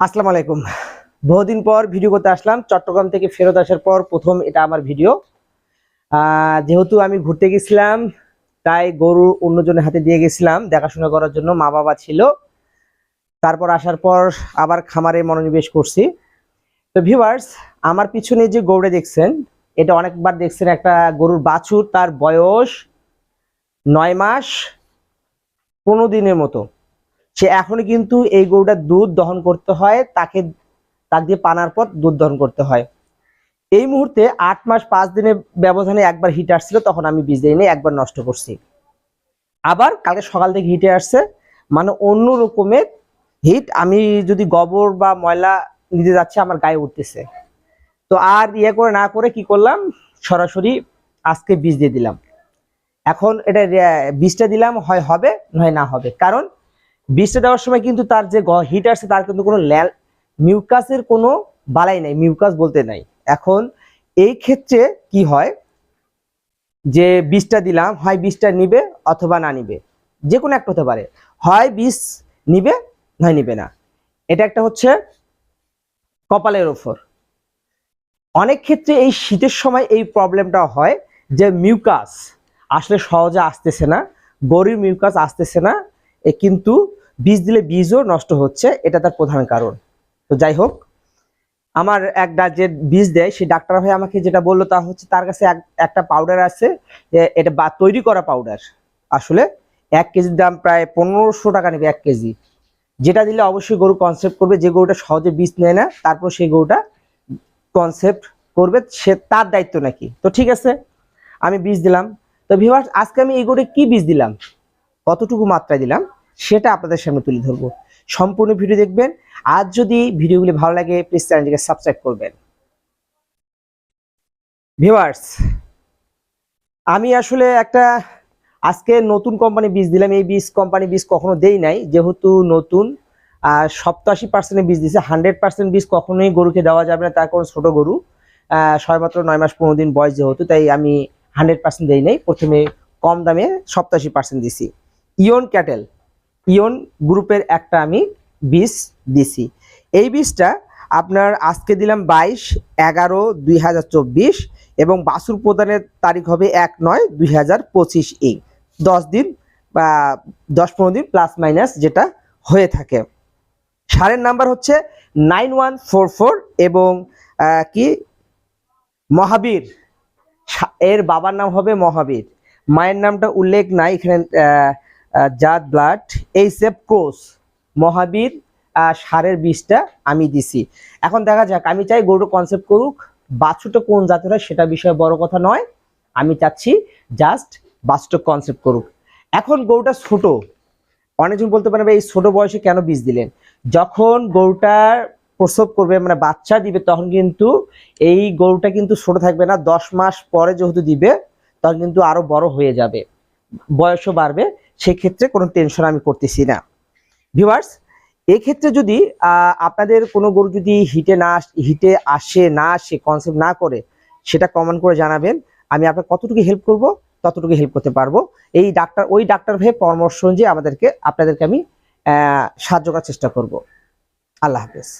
আসসালামু আলাইকুম। বহুদিন পর ভিডিও করতে আসলাম। চট্টগ্রাম থেকে ফেরত আসার পর প্রথম এটা আমার ভিডিও। যেহেতু আমি ঘুরতে গেছিলাম, তাই গরু অন্যজনের হাতে দিয়ে গেছিলাম দেখাশোনা করার জন্য। মা বাবা ছিল। তারপর আসার পর আবার খামারে মনোনিবেশ করছি। তো ভিউয়ার্স আমার পিছনে যে গরুটা দেখছেন, এটা অনেকবার দেখছেন একটা গরুর বাছুর। তার বয়স নয় মাস, পনেরো দিনের মতো। সে এখনই কিন্তু এই গরুটার দুধ দহন করতে হয়, তাকে তাক দিয়ে পানার পর দুধ দহন করতে হয়। এই মুহূর্তে আট মাস পাঁচ দিনের ব্যবধানে একবার হিট আসছিল, তখন আমি বীজ দিইনি একবার নষ্ট করছি। আবার কালকে সকাল থেকে হিটে আসছে মানে অন্য রকমের হিট, আমি যদি গোবর বা ময়লা নিতে যাচ্ছে, আমার গায়ে উঠতেছে। তো আর ইয়ে করে না করে কি করলাম, সরাসরি আজকে বীজ দিয়ে দিলাম। এখন এটা বীজটা দিলাম, হয় হবে, নয় না হবে। কারণ বীজটা দেওয়ার সময় কিন্তু তার যে হিট আসছে, তার কিন্তু কোনো ল্যাল মিউকাসের কোনো বালাই নাই মিউকাস বলতে নাই। এখন এই ক্ষেত্রে কি হয়? যে বীজটা দিলাম, হয় বীজটা নিবে অথবা না নিবে যে কোনো একটা হতে পারে। হয় বীজ নিবে নয় নিবে না। এটা একটা হচ্ছে কপালের ওপর। অনেক ক্ষেত্রে এই শীতের সময় এই প্রবলেমটা হয় যে মিউকাস আসলে সহজে আসতেছে না, গরুর মিউকাস আসতেছে না, এ কিন্তু বীজ দিলে বীজও নষ্ট হচ্ছে, এটা তার প্রধান কারণ। তো যাই হোক, আমার এক ডা- যে বীজ দেয়, সেই ডাক্তার ভাই আমাকে যেটা বলল তা হচ্ছে তার কাছে এক- একটা পাউডার আছে এটা বা, তৈরি করা পাউডার আসলে এক কেজির দাম প্রায় পনেরোশো টাকা নেবে এক কেজি। যেটা দিলে অবশ্যই গরু কনসেপ্ট করবে, যে গরুটা সহজে বীজ নেয় না, তারপর সেই গরুটা কনসেপ্ট করবে, সে তার দায়িত্ব নাকি। তো ঠিক আছে, আমি বীজ দিলাম। তো ভিভার্স আজকে আমি এই গরুটা কি বীজ দিলাম? কতটুকু মাত্রায় দিলাম? সেটা আপনাদের সামনে তুলে ধরবো। সম্পূর্ণ ভিডিও দেখবেন। আর যদি ভিডিওগুলি ভালো লাগে প্লিজ চ্যানেলটিকে সাবস্ক্রাইব করবেন। ভিউয়ার্স আমি আসলে একটা আজকে নতুন কোম্পানি বীজ দিলাম। এই বীজ কোম্পানি বীজ কখনো দেই নাই। যেহেতু নতুন, আর সপ্তাশি পার্সেন্টের বীজ দিছে হান্ড্রেড পার্সেন্ট বীজ কখনোই গরুকে দেওয়া যাবে না। তার কারণ ছোট গরু। সবেমাত্র নয় মাস পনেরো দিন বয়স যেহেতু, তাই আমি হান্ড্রেড পার্সেন্ট দেই নাই। প্রথমে কম দামে সপ্তাশি পার্সেন্ট দিছি ইয়ন ক্যাটেল ইয়ন গ্রুপের একটা আমি বীজ দিছি। এই বীজটা আপনার আজকে দিলাম বাইশ এগারো দুই এবং বাসুর প্রদানের তারিখ হবে এক নয় দুই হাজার পঁচিশ এই দশ দিন বা দশ পনেরো দিন প্লাস মাইনাস যেটা হয়ে থাকে। সারের নাম্বার হচ্ছে নাইন ওয়ান ফোর ফোর এবং কি? মহাবীর। এর বাবার নাম হবে মহাবীর। মায়ের নামটা উল্লেখ নাই, এখানে জাত ব্লাড এই সেপ ক্রোস মহাবীর সারের বীজটা আমি দিছি। এখন দেখা যাক, আমি চাই গরু কনসেপ্ট করুক, বাছুরটা কোন জাতের হয় সেটা বিষয়ে বড় কথা নয়। আমি চাচ্ছি জাস্ট বাছুরটা কনসেপ্ট করুক। এখন গরুটা ছোট। অনেকজন বলতে পারবে এই ছোট বয়সে কেন বীজ দিলেন? যখন গরুটার প্রসব করবে মানে বাচ্চা দিবে, তখন কিন্তু এই গরুটা কিন্তু ছোট থাকবে না। দশ মাস পরে যেহেতু দিবে, তখন কিন্তু আরও বড় হয়ে যাবে। বয়সও বাড়বে। সেক্ষেত্রে কোনো টেনশন আমি করতেছি না। ভিউয়ার্স এই ক্ষেত্রে যদি আপনাদের কোনো গরু যদি হিটে না হিটে আসে, না আসে কনসেপ্ট না করে, সেটা কমেন্ট করে জানাবেন। আমি আপনার কতটুকু হেল্প করব, ততটুকু হেল্প করতে পারব। এই ডাক্তার ওই ডাক্তার ভাই পরামর্শ অনুযায়ী আমাদেরকে, আপনাদেরকে আমি সাহায্য করার চেষ্টা করব। আল্লাহ হাফেজ।